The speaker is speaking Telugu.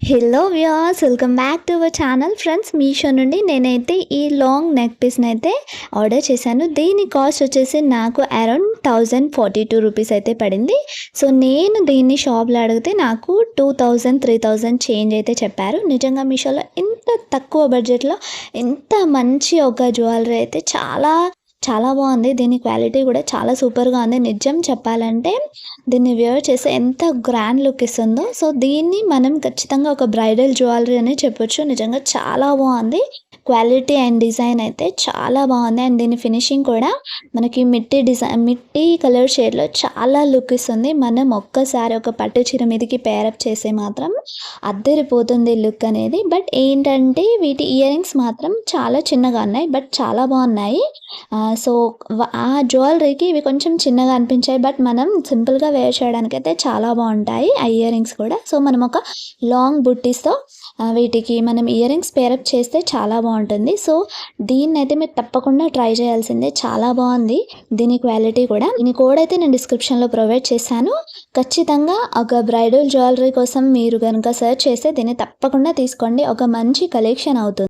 Hello views welcome back to our channel friends Meesho నుండి నేనైతే ఈ లాంగ్ నెక్ పీస్ని అయితే ఆర్డర్ చేశాను. దీని కాస్ట్ వచ్చేసి నాకు around thousand forty two rupees అయితే పడింది. సో నేను దీన్ని షాప్లో అడిగితే నాకు two thousand three thousand change అయితే చెప్పారు. నిజంగా మీషోలో ఇంత తక్కువ బడ్జెట్లో ఇంత మంచి ఒక జ్యువెలరీ అయితే చాలా చాలా బాగుంది. దీని క్వాలిటీ కూడా చాలా సూపర్గా ఉంది. నిజం చెప్పాలంటే దీన్ని వేర్ చేస్తే ఎంత గ్రాండ్ లుక్ ఇస్తుందో. సో దీన్ని మనం ఖచ్చితంగా ఒక బ్రైడల్ జ్యువెలరీ అని చెప్పొచ్చు. నిజంగా చాలా బాగుంది. క్వాలిటీ అండ్ డిజైన్ అయితే చాలా బాగుంది. అండ్ దీని ఫినిషింగ్ కూడా మనకి మిట్టి డిజైన్ మిట్టి కలర్ షేడ్లో చాలా లుక్ ఇస్తుంది. మనం ఒక్కసారి ఒక పట్టు చీర మీదకి పేరప్ చేసే మాత్రం అద్దరిపోతుంది లుక్ అనేది. బట్ ఏంటంటే వీటి ఇయర్ రింగ్స్ మాత్రం చాలా చిన్నగా ఉన్నాయి. బట్ చాలా బాగున్నాయి. సో ఆ జ్యువెలరీకి ఇవి కొంచెం చిన్నగా అనిపించాయి. బట్ మనం సింపుల్గా వేర్ చేయడానికి అయితే చాలా బాగుంటాయి ఆ ఇయర్ రింగ్స్ కూడా. సో మనం ఒక లాంగ్ బుట్టీస్తో వీటికి మనం ఇయర్ రింగ్స్ పేరప్ చేస్తే చాలా బాగుంటుంది. సో దీన్ని అయితే మీరు తప్పకుండా ట్రై చేయాల్సిందే. చాలా బాగుంది. దీని క్వాలిటీ కూడా. దీని కోడ్ అయితే నేను డిస్క్రిప్షన్లో ప్రొవైడ్ చేశాను. ఖచ్చితంగా ఒక బ్రైడల్ జ్యువెలరీ కోసం మీరు కనుక సెర్చ్ చేస్తే దీన్ని తప్పకుండా తీసుకోండి. ఒక మంచి కలెక్షన్ అవుతుంది.